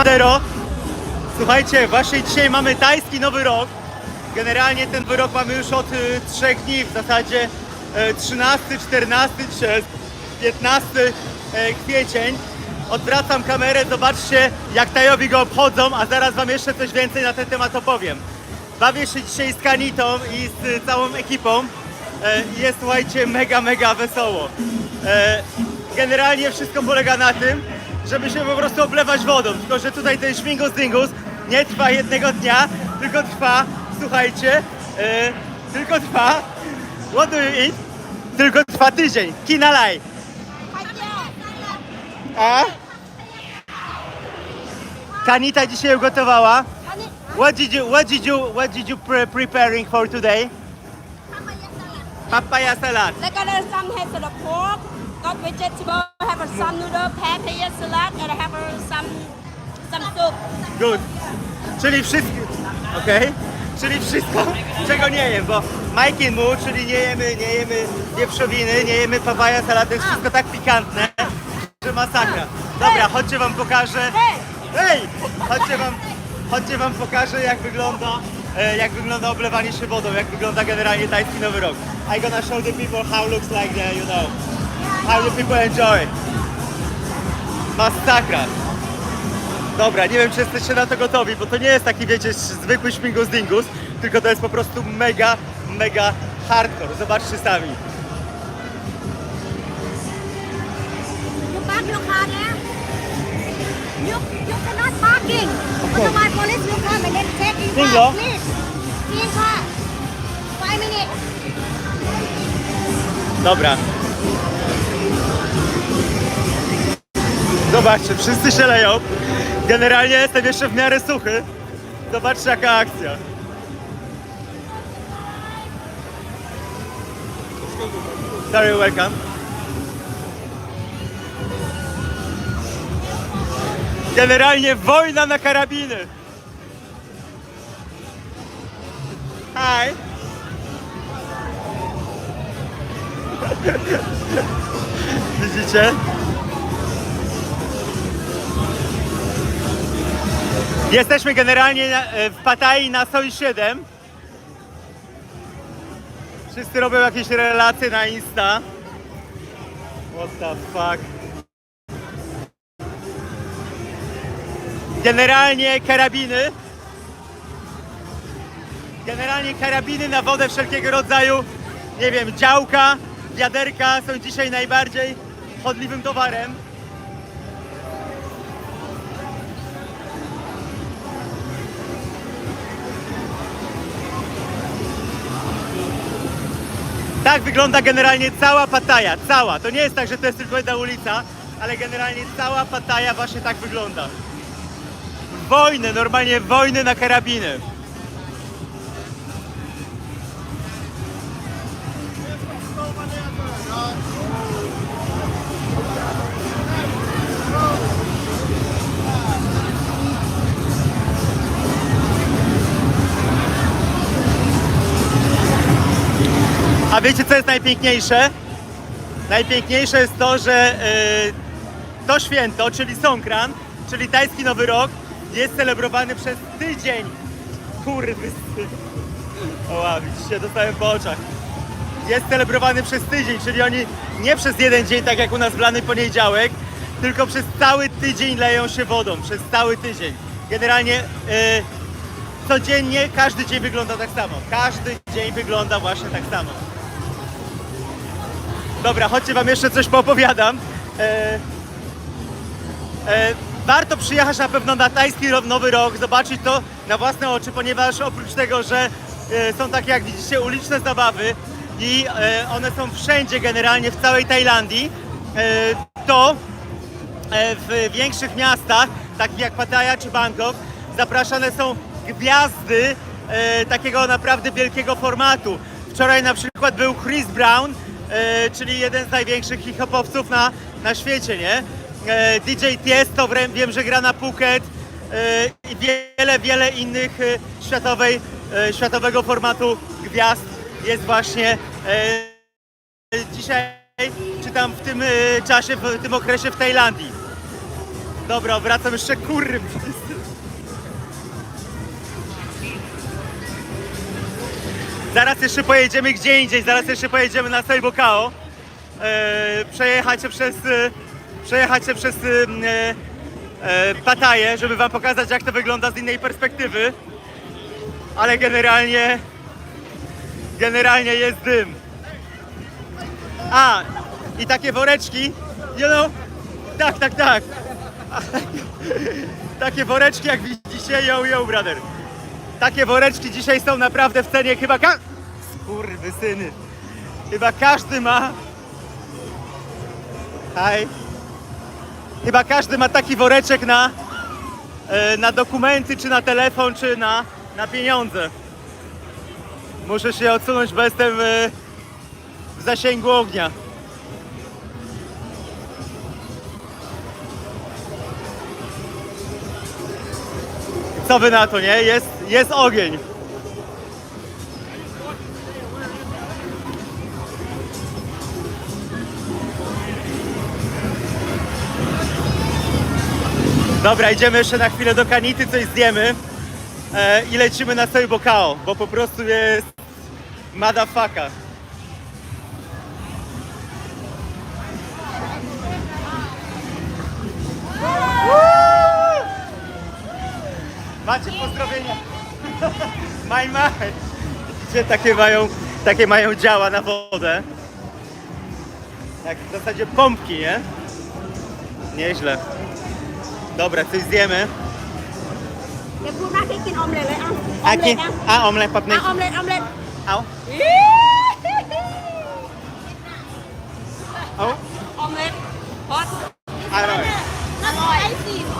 Siemadero. Słuchajcie, właśnie dzisiaj mamy tajski nowy rok. Generalnie ten wyrok mamy już od y, trzech dni, w zasadzie e, 13, 14, czy 15 e, kwiecień. Odwracam kamerę, zobaczcie jak Tajowi go obchodzą, a zaraz wam jeszcze coś więcej na ten temat opowiem. Bawię się dzisiaj z Kanitą i z y, całą ekipą. I Jest, słuchajcie, mega, mega wesoło. E, Generalnie wszystko polega na tym, żeby się po prostu oblewać wodą. Tylko, że tutaj ten śmigus dingus nie trwa jednego dnia, tylko trwa, słuchajcie, e, tylko trwa, what do you eat? Tylko trwa tydzień. Kinalaj. A? Kanita dzisiaj ugotowała. What did you, what did you, what did you pre preparing for today? Papaya salad. Like got some has the pork, got vegetable, have a some noodle, papaya salad, and I have a some some soup. Good. Czyli wszystko. Okej. Czyli wszystko, czego nie jem, bo Majkin mu, czyli nie jemy, nie jemy wieprzowiny, nie jemy papaja salady, jest wszystko tak pikantne, że masakra. Dobra, chodźcie wam pokażę. Hej! Chodźcie wam, chodźcie wam pokażę jak wygląda, e, jak wygląda oblewanie się wodą, jak wygląda generalnie tajski nowy rok. I gonna show the people how looks like the, you know, how the people enjoy. Masakra. Dobra, nie wiem czy jesteście na to gotowi, bo to nie jest taki, wiecie, zwykły śmigus dingus, tylko to jest po prostu mega, mega hardcore. Zobaczcie sami. You park your car there. You you cannot parking. Otherwise police will come and then take you รอ? Please. Car. Five minutes. Dobra. Zobaczcie, wszyscy się leją. Generalnie jestem jeszcze w miarę suchy. Zobaczcie jaka akcja. Sorry, welcome. Generalnie wojna na karabiny. Hi. Widzicie? Jesteśmy generalnie e, w Pattaya na Soi 7. Wszyscy robią jakieś relacje na Insta. What the fuck? Generalnie karabiny. Generalnie karabiny na wodę wszelkiego rodzaju. Nie wiem, działka, wiaderka są dzisiaj najbardziej chodliwym towarem. Tak wygląda generalnie cała Pattaja, cała. To nie jest tak, że to jest tylko jedna ulica, ale generalnie cała Pattaja właśnie tak wygląda. Wojny, normalnie wojny na karabiny. Wiecie co jest najpiękniejsze? Najpiękniejsze jest to, że e, to święto, czyli Songkran, czyli tajski Nowy Rok, jest celebrowany przez tydzień. Kurwy. Oła, widzicie, dostałem po oczach. Jest celebrowany przez tydzień, czyli oni nie przez jeden dzień, tak jak u nas w lany poniedziałek, tylko przez cały tydzień leją się wodą, przez cały tydzień. Generalnie e, codziennie, każdy dzień wygląda tak samo. Każdy dzień wygląda właśnie tak samo. Dobra, chodźcie wam jeszcze coś poopowiadam. E, e, warto przyjechać na pewno na tajski nowy rok, zobaczyć to na własne oczy, ponieważ oprócz tego, że e, są takie jak widzicie uliczne zabawy i e, one są wszędzie generalnie w całej Tajlandii, e, to e, w większych miastach, takich jak Pattaya czy Bangkok, zapraszane są gwiazdy e, takiego naprawdę wielkiego formatu. Wczoraj na przykład był Chris Brown, czyli jeden z największych hip-hopowców na, na świecie, nie? E, DJ Tiesto, wiem, że gra na Phuket e, i wiele, wiele innych e, światowej, e, światowego formatu gwiazd jest właśnie e, dzisiaj, czy tam w tym e, czasie, w tym okresie w Tajlandii. Dobra, wracam jeszcze kurry. Zaraz jeszcze pojedziemy gdzie indziej, zaraz jeszcze pojedziemy na Seibokao. E, przez, e, przejechać przez e, e, Pattaję, żeby wam pokazać jak to wygląda z innej perspektywy. Ale generalnie, generalnie jest dym. A, i takie woreczki, you know, tak, tak, tak. Takie woreczki jak widzicie, yo, yo, brother. Takie woreczki dzisiaj są naprawdę w cenie chyba ka... Chyba każdy ma... Chyba każdy ma taki woreczek na, e, na dokumenty, czy na telefon, czy na, na pieniądze. Muszę się odsunąć, bo jestem e, w zasięgu ognia. Co wy na to, nie? Jest, jest ogień. Dobra, idziemy jeszcze na chwilę do Kanity, coś zjemy e, i lecimy na Seibokao, bo po prostu jest madafaka. Macie pozdrowienia? Maj, maj. Gdzie takie mają, takie mają działa na wodę? Jak w zasadzie pompki, nie? Nieźle. Dobra, coś zjemy. เดี๋ยวพูดมากให้กินออมเล็ตเลยอ่ะออ A, มเล็ ki, ตนะ a omlet แป๊บนึ อ่ะ ง ออมเล็ตออมเล็ต เอา อี๋ เอา ออมเล็ตฮอต อร่อย อร่อยสิอ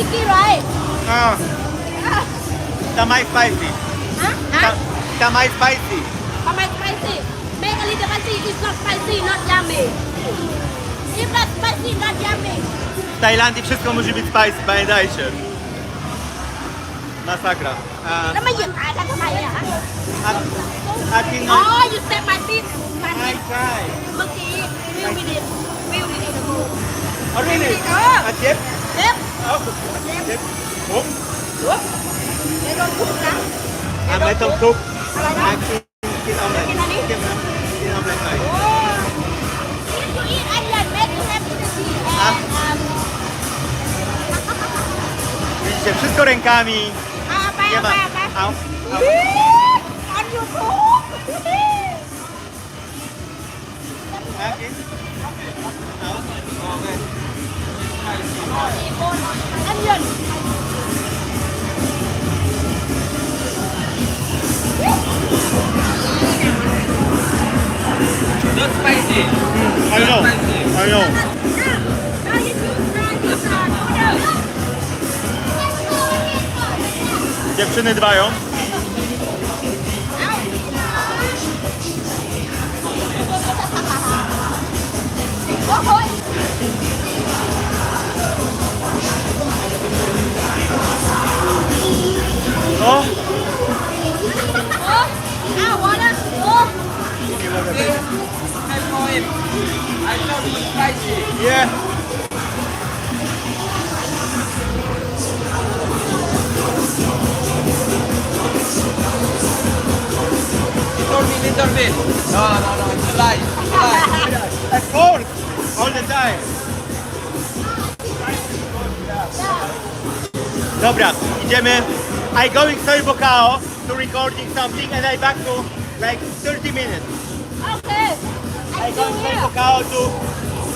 ซิกกี้ไร อ่าทำไมสไปซี่ ฮะฮะ ทำไมสไปซี่ ทำไม spicy make a little spicy it's not spicy not yummy if not spicy not yummy W Tajlandii wszystko musi być spicy, pamiętajcie. Masakra. A, แล้วมาเหยียบขากันทำไมอะฮะ a, a ty อ๋อ no... you step my feet my Try, feet try. เมื่อกี้วิวมินิวิวมินินะกู Oh, really? Ah. A chip? เจ็บ Oh, chip. Oh, เดี๋ยวโดนทุบนะ a may tong soup. อะไรนะ A kin, kin omelet. Kin ano? Kin, kin omelet tayo. โอ้ if you eat onion make you have energy Ah. and um Widzicie, wszystko rękami. เอาไป Nie เอาไป ma. เอาไป Au, au. ออนยูทูบ A, kin. Au. Okay. อันยน Not spicy. I know. I know. เอาอยู่ที่ร้านที่สอนดูเด้อ Dziewczyny dbają. โอ้ย O, โอ้อ้าววอ onion. Not spicy. Mm, I know. Spicy. I know. Dziewczyny dbają. Oh, spicy. yeah. Little bit, little. No, no, no, it's a lie. It's a lie. All the time. Dobra, idziemy. I go inside Bocao to recording something and I back to like 30 minutes. Okay. I, I go inside yeah. Bocao to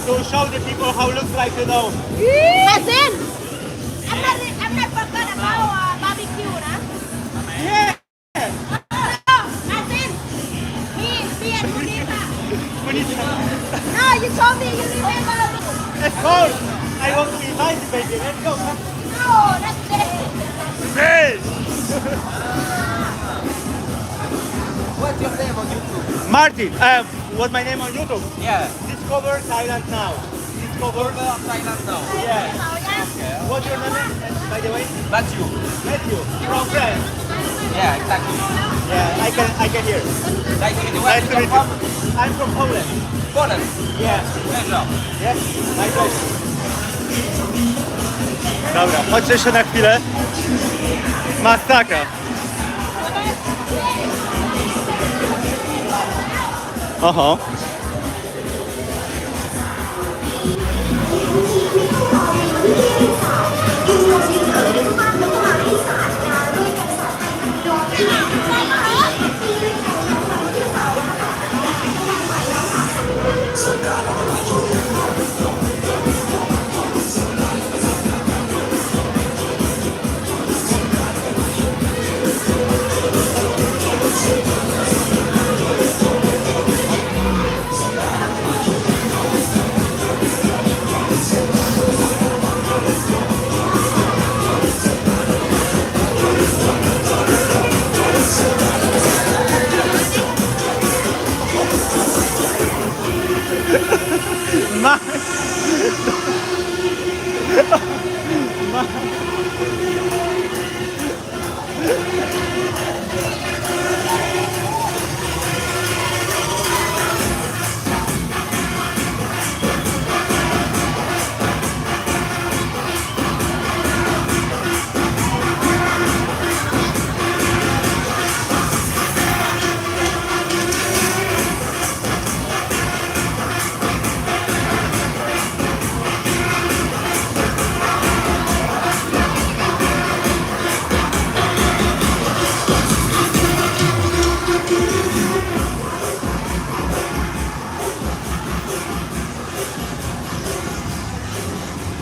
to show the people how looks like the dome. But I'm not, I'm not forgot about uh, barbecue, huh? Yeah. Martin, um, what's my name on YouTube? Yeah. Discover Thailand now. Discover Thailand now. Yeah. Okay. What's your name, by the way? Matthew. Matthew from France. Yeah, exactly. Yeah, I can I can hear. Nice to meet you. Nice to meet you. I'm from Poland. Poland. Yeah. Pleasure. Yes. Nice to Dobra, chodź się na chwilę. Masakra. Oho. Ma...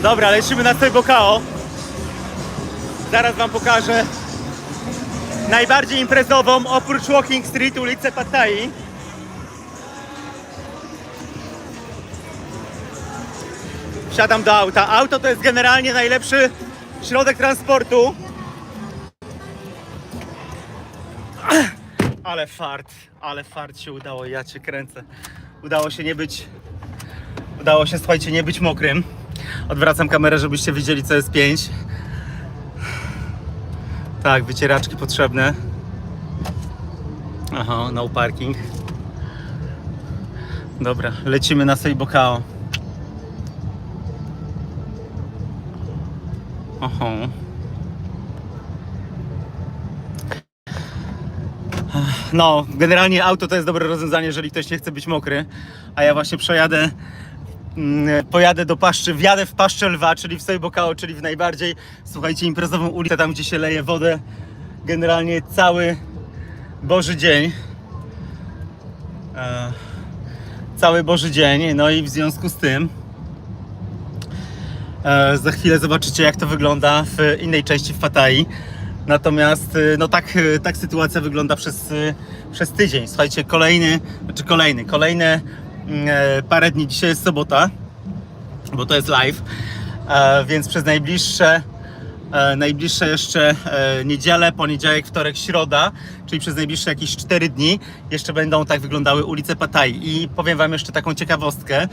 Dobra, lecimy na Bokao. Zaraz wam pokażę najbardziej imprezową oprócz Walking Street ulicę Pattaya. Wsiadam do auta. Auto to jest generalnie najlepszy środek transportu. Ale fart, ale fart się udało, ja cię kręcę. Udało się nie być, udało się, słuchajcie, nie być mokrym. Odwracam kamerę, żebyście widzieli, co jest 5. Tak, wycieraczki potrzebne. Aha, no parking. Dobra, lecimy na Seibokao. Oho. No, generalnie auto to jest dobre rozwiązanie, jeżeli ktoś nie chce być mokry. A ja właśnie przejadę, pojadę do paszczy, wjadę w paszczę lwa, czyli w Sojbokao, czyli w najbardziej, słuchajcie, imprezową ulicę, tam gdzie się leje wodę generalnie cały Boży dzień. E, cały Boży dzień, no i w związku z tym E, Za chwilę zobaczycie, jak to wygląda w innej części w Pattaya. Natomiast e, no tak, e, tak sytuacja wygląda przez, e, przez tydzień. Słuchajcie, kolejny, znaczy kolejny, kolejne mm, parę dni. Dzisiaj jest sobota, bo to jest live, e, więc przez najbliższe e, najbliższe jeszcze e, niedzielę, poniedziałek, wtorek, środa, czyli przez najbliższe jakieś 4 dni jeszcze będą tak wyglądały ulice Pattaya. I powiem Wam jeszcze taką ciekawostkę,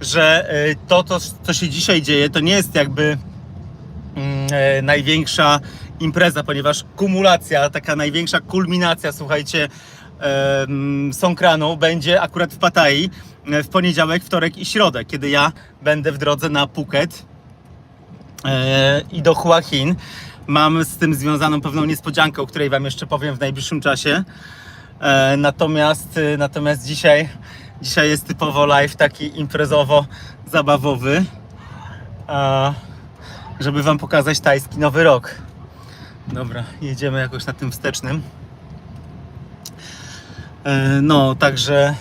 że e, to, to, co się dzisiaj dzieje, to nie jest jakby mm, e, największa impreza, ponieważ kumulacja, taka największa kulminacja, słuchajcie, Songkranu będzie akurat w Pattaya e, w poniedziałek, wtorek i środę, kiedy ja będę w drodze na Phuket e, i do Hua Hin. Mam z tym związaną pewną niespodziankę, o której Wam jeszcze powiem w najbliższym czasie. E, natomiast, natomiast dzisiaj, dzisiaj jest typowo live taki imprezowo-zabawowy, żeby Wam pokazać tajski nowy rok. Dobra, jedziemy jakoś na tym wstecznym. E, no, także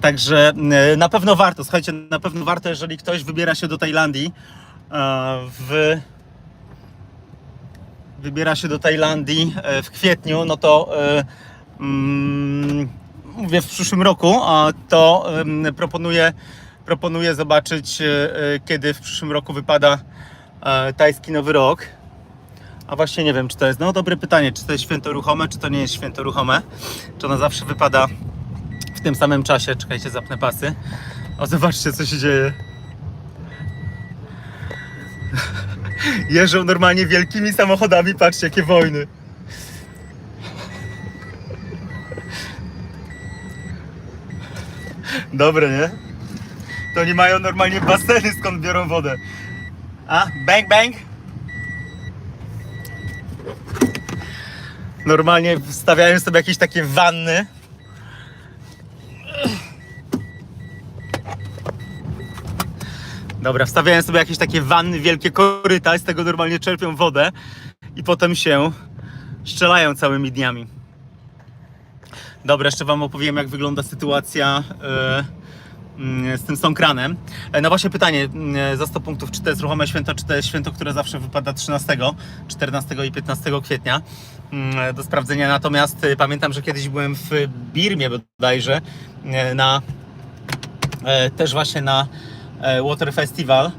Także e, na pewno warto, słuchajcie, na pewno warto, jeżeli ktoś wybiera się do Tajlandii, e, w, wybiera się do Tajlandii w kwietniu, no to mm, mówię w przyszłym roku, to proponuję, proponuję zobaczyć, kiedy w przyszłym roku wypada tajski nowy rok. A właśnie nie wiem, czy to jest, no dobre pytanie, czy to jest święto ruchome, czy to nie jest święto ruchome, czy ono zawsze wypada w tym samym czasie. Czekajcie, zapnę pasy. O, zobaczcie, co się dzieje. Jeżdżą normalnie wielkimi samochodami, patrzcie, jakie wojny. Dobre, nie? To oni mają normalnie baseny, skąd biorą wodę. A? Bang, bang? Normalnie wstawiają sobie jakieś takie wanny. Dobra, wstawiają sobie jakieś takie wanny, wielkie koryta z tego normalnie czerpią wodę i potem się strzelają całymi dniami. Dobra, jeszcze Wam opowiem, jak wygląda sytuacja mm, z tym sąkranem. E, No właśnie pytanie mm, za 100 punktów, czy to jest ruchome święto, czy to jest święto, które zawsze wypada 13, 14 i 15 kwietnia do sprawdzenia. Natomiast e, pamiętam, że kiedyś byłem w Birmie bodajże e, na e, też właśnie na e, Water Festival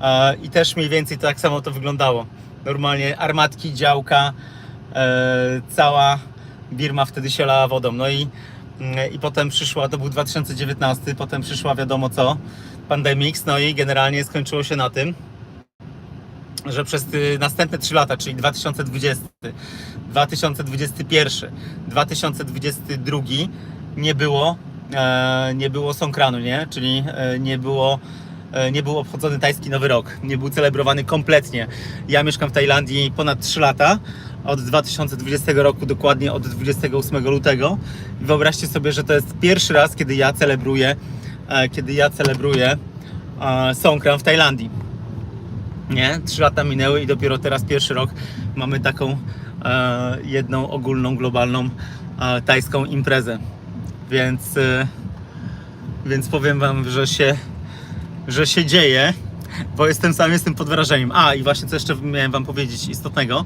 e, i też mniej więcej tak samo to wyglądało. Normalnie armatki, działka, cała Birma wtedy się lała wodą. No i, mm, i potem przyszła, to był 2019, potem przyszła wiadomo co, pandemics, no i generalnie skończyło się na tym, że przez następne 3 lata, czyli 2020, 2021, 2022 nie było, e, nie było Songkranu, nie? Czyli e, nie było e, nie był obchodzony tajski Nowy Rok, nie był celebrowany kompletnie. Ja mieszkam w Tajlandii ponad 3 lata, od 2020 roku, dokładnie od 28 lutego. Wyobraźcie sobie, że to jest pierwszy raz, kiedy ja celebruję, kiedy ja celebruję Songkran w Tajlandii nie? Trzy lata minęły i dopiero teraz pierwszy rok mamy taką e, jedną ogólną, globalną e, tajską imprezę. Więc, e, więc powiem Wam, że się, że się dzieje, bo jestem sam jestem pod wrażeniem. A i właśnie co jeszcze miałem Wam powiedzieć istotnego,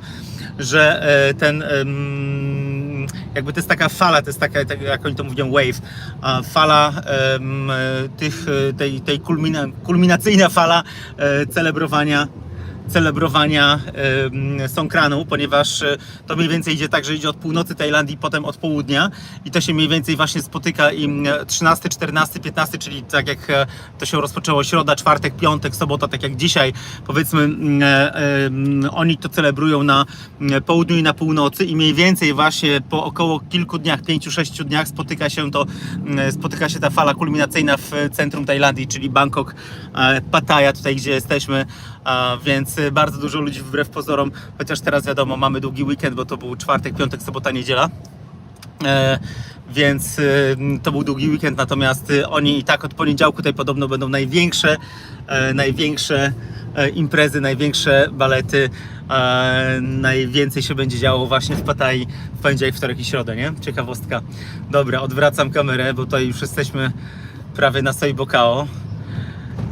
że e, ten em, jakby to jest taka fala, to jest taka, tak jak oni to mówią, wave, fala e, tych, e, tej, tej kulmina, kulminacyjna fala e, celebrowania celebrowania Songkranu, ponieważ e, to mniej więcej idzie tak, że idzie od północy Tajlandii, potem od południa i to się mniej więcej właśnie spotyka i mm, 13, 14, 15, czyli tak jak e, to się rozpoczęło środa, czwartek, piątek, sobota, tak jak dzisiaj, powiedzmy e, oni to celebrują na południu i na północy i mniej więcej właśnie po około kilku dniach, pięciu, sześciu dniach spotyka się to, spotyka się ta fala kulminacyjna w centrum Tajlandii, czyli Bangkok, Pattaya, tutaj gdzie jesteśmy, więc y, bardzo dużo ludzi wbrew pozorom, chociaż teraz wiadomo, mamy długi weekend, bo to był czwartek, piątek, sobota, niedziela. E, więc y, to był długi weekend, natomiast y, oni i tak od poniedziałku tutaj podobno będą największe, e, największe e, imprezy, największe balety, najwięcej się będzie działo właśnie w Pattaya w poniedziałek, wtorek i środę, nie? Ciekawostka. Dobra, odwracam kamerę, bo tutaj już jesteśmy prawie na Soibokao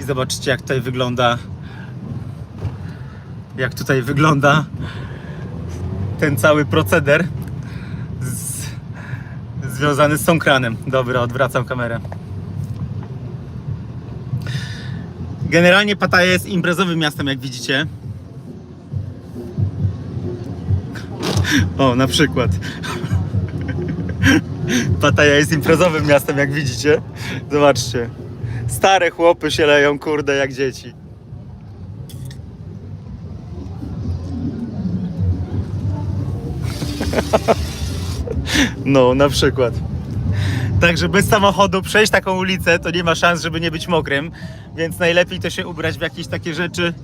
i zobaczcie jak tutaj wygląda jak tutaj wygląda ten cały proceder z, związany z Songkranem. Dobra, odwracam kamerę. Generalnie Pattaya jest imprezowym miastem, jak widzicie. O, na przykład. Pattaya jest imprezowym miastem, jak widzicie. Zobaczcie. Stare chłopy się leją, kurde, jak dzieci. No, na przykład. Także bez samochodu przejść taką ulicę to nie ma szans, żeby nie być mokrym, więc najlepiej to się ubrać w jakieś takie rzeczy,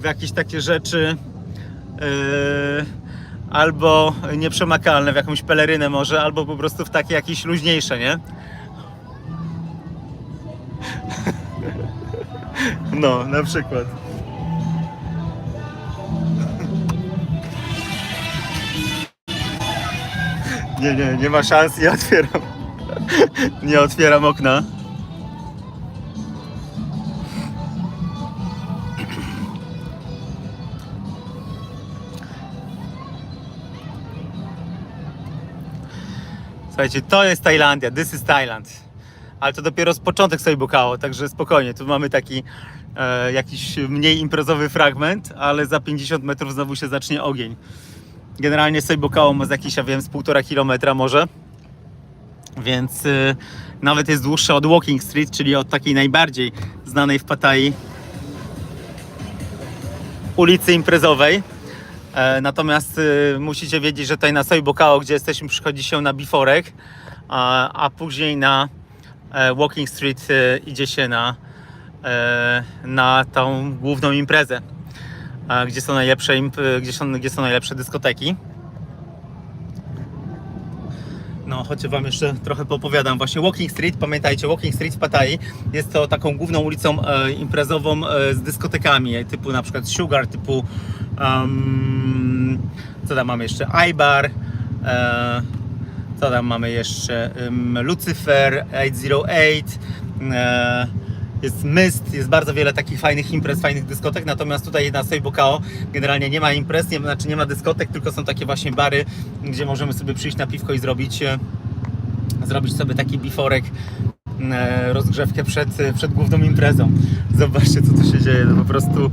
w jakieś takie rzeczy yy, albo nieprzemakalne, w jakąś pelerynę może, albo po prostu w takie jakieś luźniejsze, nie? No, na przykład. Nie, nie, nie ma szans, nie otwieram. Nie otwieram okna. Słuchajcie, to jest Tajlandia, this is Thailand. Ale to dopiero z początek sobie bukało, także spokojnie. Tu mamy taki e, jakiś mniej imprezowy fragment, ale za 50 metrów znowu się zacznie ogień. Generalnie Sejbokało ma z jakiś, ja wiem, z półtora kilometra może. Więc y, nawet jest dłuższa od Walking Street, czyli od takiej najbardziej znanej w Pattaya ulicy imprezowej. E, natomiast y, musicie wiedzieć, że tutaj na Sejbokao, gdzie jesteśmy, przychodzi się na biforek, a, a później na e, Walking Street e, idzie się na, e, na tą główną imprezę, gdzie są najlepsze, imp- e, gdzie są, gdzie są najlepsze dyskoteki. No, chodźcie Wam jeszcze trochę poopowiadam. Właśnie Walking Street, pamiętajcie, Walking Street w Pattaya jest to taką główną ulicą e, imprezową e, z dyskotekami, e, typu na przykład Sugar, typu um, co tam mamy jeszcze? iBar, e, co tam mamy jeszcze? Um, Lucifer, 808, e, jest Mist, jest bardzo wiele takich fajnych imprez, fajnych dyskotek, natomiast tutaj na Seibokao generalnie nie ma imprez, nie, znaczy nie ma dyskotek, tylko są takie właśnie bary, gdzie możemy sobie przyjść na piwko i zrobić, e, zrobić sobie taki biforek, e, rozgrzewkę przed, przed główną imprezą. Zobaczcie co tu się dzieje, no po prostu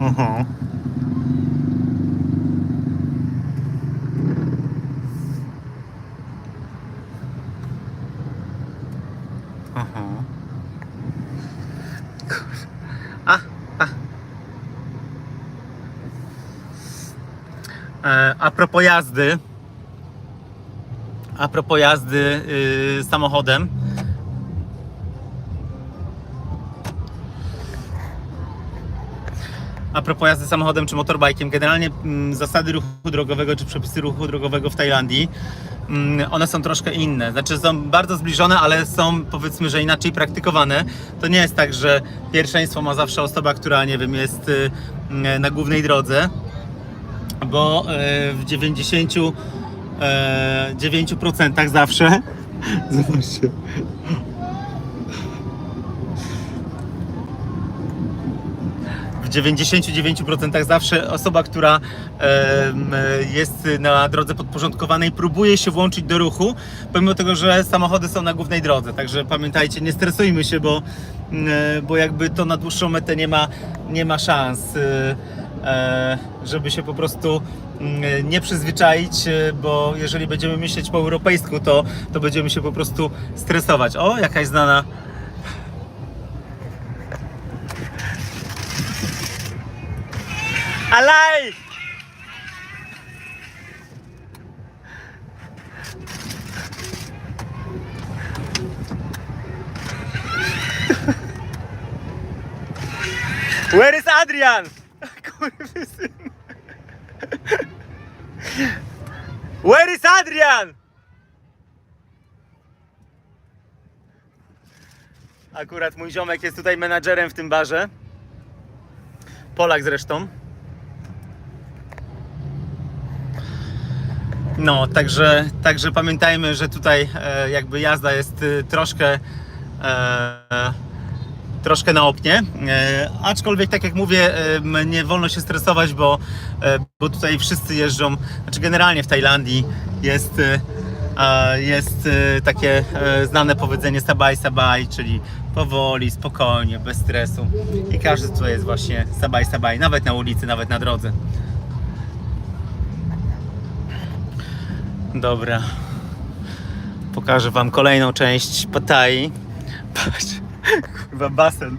Aha. Aha. Kur- A, a. E, a propos jazdy. A propos jazdy y, samochodem. A propos jazdy samochodem czy motorbajkiem, generalnie mm, zasady ruchu drogowego czy przepisy ruchu drogowego w Tajlandii, mm, one są troszkę inne. Znaczy są bardzo zbliżone, ale są powiedzmy, że inaczej praktykowane. To nie jest tak, że pierwszeństwo ma zawsze osoba, która nie wiem, jest y, na głównej drodze, bo e, w 90 e, 9% zawsze Zobaczcie. w 99% zawsze osoba, która jest na drodze podporządkowanej, próbuje się włączyć do ruchu, pomimo tego, że samochody są na głównej drodze. Także pamiętajcie, nie stresujmy się, bo, mm, bo jakby to na dłuższą metę nie ma, nie ma szans, e, żeby się po prostu mm, nie przyzwyczaić, y, bo jeżeli będziemy myśleć po europejsku, to, to będziemy się po prostu stresować. O, jakaś znana Alay! Where is Adrian? Kurwysyn. Where is Adrian? Akurat mój ziomek jest tutaj menadżerem w tym barze. Polak zresztą. No, także, także pamiętajmy, że tutaj e, jakby jazda jest e, troszkę e, troszkę na opnie. E, aczkolwiek, tak jak mówię, e, nie wolno się stresować, bo, e, bo tutaj wszyscy jeżdżą, znaczy generalnie w Tajlandii jest, jest takie znane powiedzenie sabaj sabaj, czyli powoli, spokojnie, bez stresu. I każdy tutaj jest właśnie sabaj sabaj, nawet na ulicy, nawet na drodze. Dobra. Pokażę wam kolejną część Pattaya. Patrz, kurwa basen.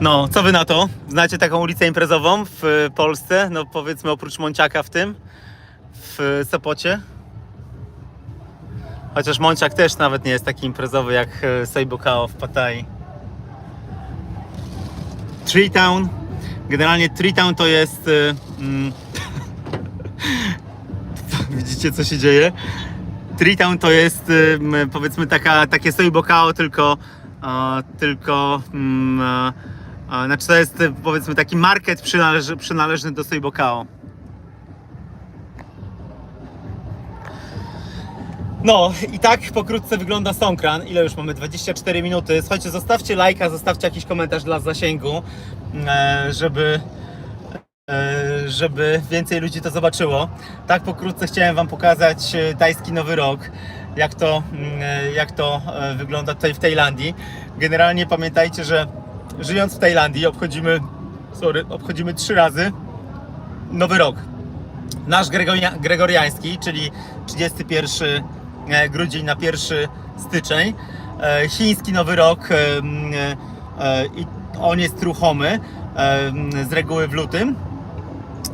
No, co wy na to? Znacie taką ulicę imprezową w Polsce? No powiedzmy oprócz Monciaka w tym, w Sopocie. Chociaż Monciak też nawet nie jest taki imprezowy jak e, Seibokao w Pattaya. Tree Town. Generalnie Tree Town to jest. y, Mm, widzicie co się dzieje? Tree Town to jest powiedzmy taka, takie Soibokao, tylko, tylko mm, znaczy to jest powiedzmy taki market przynależy, przynależny do Soibokao. No i tak pokrótce wygląda Songkran. Ile już mamy? 24 minuty. Słuchajcie, zostawcie lajka, zostawcie jakiś komentarz dla zasięgu, e, żeby, żeby więcej ludzi to zobaczyło. Tak pokrótce chciałem Wam pokazać e, tajski Nowy Rok, jak to, mm, e, jak to e, wygląda tutaj w Tajlandii. Generalnie pamiętajcie, że żyjąc w Tajlandii obchodzimy, sorry, obchodzimy trzy razy Nowy Rok nasz Gregoria, gregoriański, czyli 31 e, grudzień na 1 styczeń, e, chiński Nowy Rok, e, e, i on jest ruchomy e, z reguły w lutym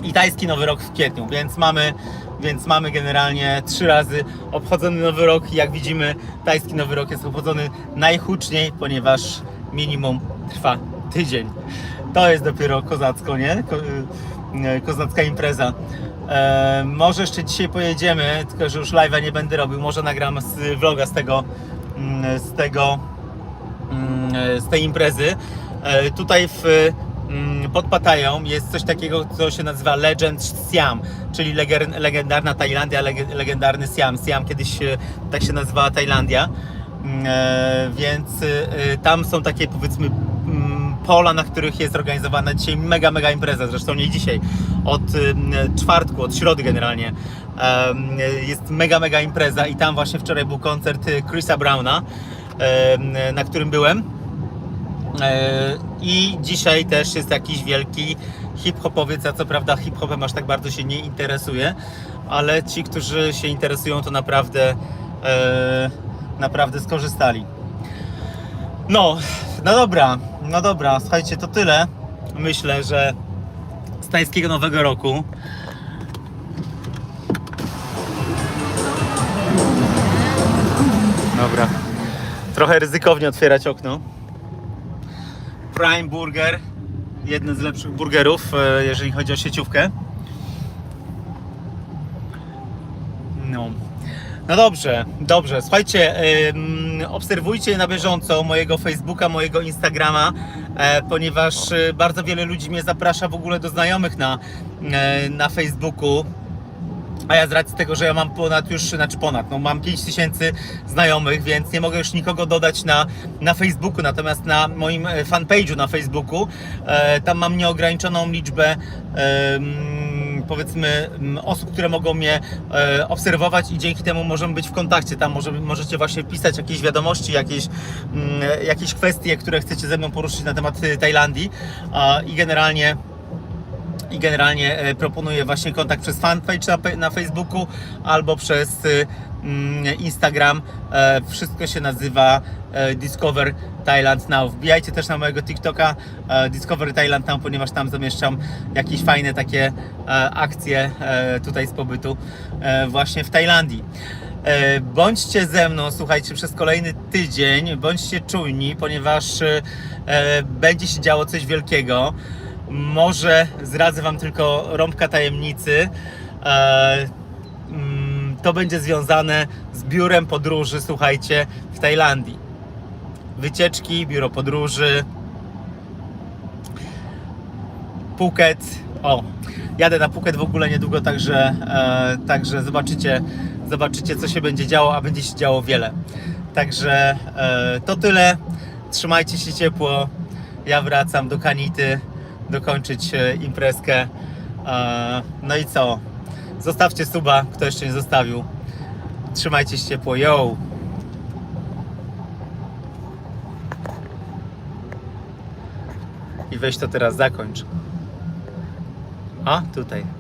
i tajski Nowy Rok w kwietniu, więc mamy, więc mamy generalnie trzy razy obchodzony Nowy Rok jak widzimy tajski Nowy Rok jest obchodzony najhuczniej, ponieważ minimum trwa tydzień. To jest dopiero kozacko, nie? Ko, y, kozacka impreza. E, może jeszcze dzisiaj pojedziemy, tylko że już live'a nie będę robił, może nagram z vloga z tego, mm, z tego mm, z tej imprezy. E, Tutaj w, pod Pattają jest coś takiego, co się nazywa Legend Siam, czyli legendarna Tajlandia, lege- legendarny Siam. Siam kiedyś e, tak się nazywała Tajlandia. Mm, e, Więc e, tam są takie powiedzmy mm, pola, na których jest zorganizowana dzisiaj mega, mega impreza, zresztą nie dzisiaj, od czwartku, od środy generalnie jest mega, mega impreza i tam właśnie wczoraj był koncert Chrisa Browna, na którym byłem i dzisiaj też jest jakiś wielki hip-hopowiec, ja co prawda hip-hopem aż tak bardzo się nie interesuje, ale ci, którzy się interesują to naprawdę e, naprawdę skorzystali. No, no dobra, no dobra, słuchajcie, to tyle. Myślę, że z tajskiego Nowego Roku. Dobra. Trochę ryzykownie otwierać okno. Prime Burger. Jeden z lepszych burgerów, e, jeżeli chodzi o sieciówkę. No. No dobrze, dobrze. Słuchajcie, obserwujcie na bieżąco mojego Facebooka, mojego Instagrama, e, ponieważ e, bardzo wiele ludzi mnie zaprasza w ogóle do znajomych na, na Facebooku. A ja z racji tego, że ja mam ponad już, znaczy ponad, no mam 5000 znajomych, więc nie mogę już nikogo dodać na, na Facebooku, natomiast na moim e, fanpage'u na Facebooku, e, tam mam nieograniczoną liczbę em, powiedzmy m, osób, które mogą mnie e, obserwować i dzięki temu możemy być w kontakcie. Tam może, możecie właśnie pisać jakieś wiadomości, jakieś, mm, jakieś kwestie, które chcecie ze mną poruszyć na temat e, Tajlandii A, i generalnie i generalnie e, proponuję właśnie kontakt przez fanpage na, Facebooku albo przez y, mm, Instagram. E, Wszystko się nazywa e, Discover Thailand Now. Wbijajcie też na mojego TikToka Discover Thailand Now, ponieważ tam zamieszczam jakieś fajne takie akcje tutaj z pobytu właśnie w Tajlandii. Bądźcie ze mną, słuchajcie, przez kolejny tydzień, bądźcie czujni, ponieważ będzie się działo coś wielkiego. Może zdradzę Wam tylko rąbka tajemnicy. E, mm, to będzie związane z biurem podróży, słuchajcie, w Tajlandii. Wycieczki, biuro podróży, Phuket. O, jadę na Phuket w ogóle niedługo, także, e, także zobaczycie, zobaczycie, co się będzie działo, a będzie się działo wiele. Także e, to tyle. Trzymajcie się ciepło. Ja wracam do Kanity dokończyć e, imprezkę. E, no i co? Zostawcie suba, kto jeszcze nie zostawił. Trzymajcie się ciepło. Yo! I weź to teraz zakończ. A, tutaj.